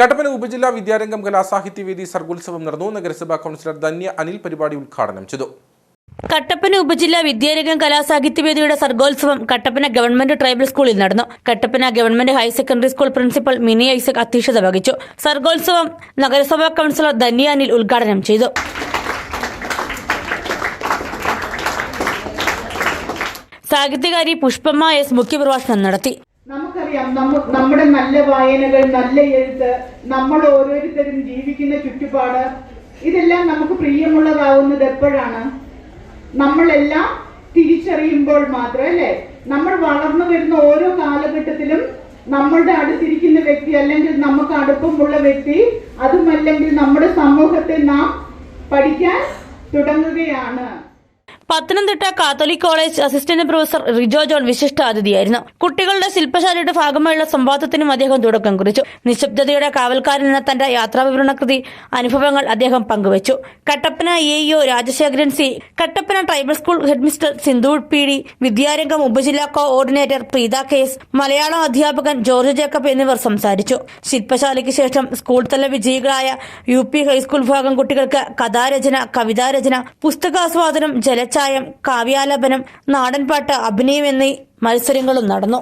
കട്ടപ്പന ഉപജില്ലാ വിദ്യാരംഗം കലാസാഹിത്യവേദി സർഗോത്സവം നടന്നു. നഗരസഭാ കൗൺസിലർ ധന്യ അനിൽ പരിപാടി ഉദ്ഘാടനം ചെയ്തു. കട്ടപ്പന ഉപജില്ലാ വിദ്യാരംഗം കലാസാഹിത്യവേദിയുടെ സർഗോത്സവം കട്ടപ്പന ഗവൺമെന്റ് ട്രൈബൽ സ്കൂളിൽ നടന്നു. Kattappana government higher secondary school principal Mini Isaac അധ്യക്ഷത വഹിച്ചു. സർഗോത്സവം നഗരസഭാ കൗൺസിലർ ധന്യ അനിൽ ഉദ്ഘാടനം ചെയ്തു. സാഹിത്യകാരി പുഷ്പമ്മ എസ് മുഖ്യപ്രഭാഷണം നടത്തി. നമുക്കറിയാം നമ്മ നമ്മുടെ നല്ല വായനകൾ നല്ല എഴുത്ത് നമ്മൾ ഓരോരുത്തരും ജീവിക്കുന്ന ചുറ്റുപാട് ഇതെല്ലാം നമുക്ക് പ്രിയമുള്ളതാവുന്നത് എപ്പോഴാണ്? നമ്മളെല്ലാം തിരിച്ചറിയുമ്പോൾ മാത്രം അല്ലേ? നമ്മൾ വളർന്നു വരുന്ന ഓരോ കാലഘട്ടത്തിലും നമ്മളുടെ അടുത്തിരിക്കുന്ന വ്യക്തി അല്ലെങ്കിൽ നമുക്ക് അടുപ്പമുള്ള വ്യക്തി അതുമല്ലെങ്കിൽ നമ്മുടെ സമൂഹത്തെ നാം പഠിക്കാൻ തുടങ്ങുകയാണ്. Pathanamthitta Catholic college assistant professor Rijo John വിശിഷ്ട അതിഥിയായിരുന്നു കുട്ടികളുടെ ശില്പശാലയുടെ ഭാഗമായുള്ള സംവാദത്തിനും അദ്ദേഹം തുടക്കം കുറിച്ചു. നിശബ്ദതയുടെ കാവൽക്കാരൻ എന്ന തന്റെ യാത്രാവിവരണ കൃതി അനുഭവങ്ങൾ അദ്ദേഹം പങ്കുവച്ചു. Kattappana A EO Rajasekharan C Kattappana tribal school headmistress Sindhu P D Vidyarangam ഉപജില്ലാ കോഓർഡിനേറ്റർ പ്രീത കേസ് മലയാളം അധ്യാപകൻ ജോർജ് ജേക്കബ് എന്നിവർ സംസാരിച്ചു. ശില്പശാലയ്ക്ക് ശേഷം സ്കൂൾ തല വിജയികളായ യു പി ഹൈസ്കൂൾ വിഭാഗം കുട്ടികൾക്ക് കഥാരചന കവിതാരചന പുസ്തകാസ്വാദനം ജലച്ചായം കാവ്യാലാപനം നാടൻപാട്ട് അഭിനയം എന്നീ മത്സരങ്ങളും നടന്നു.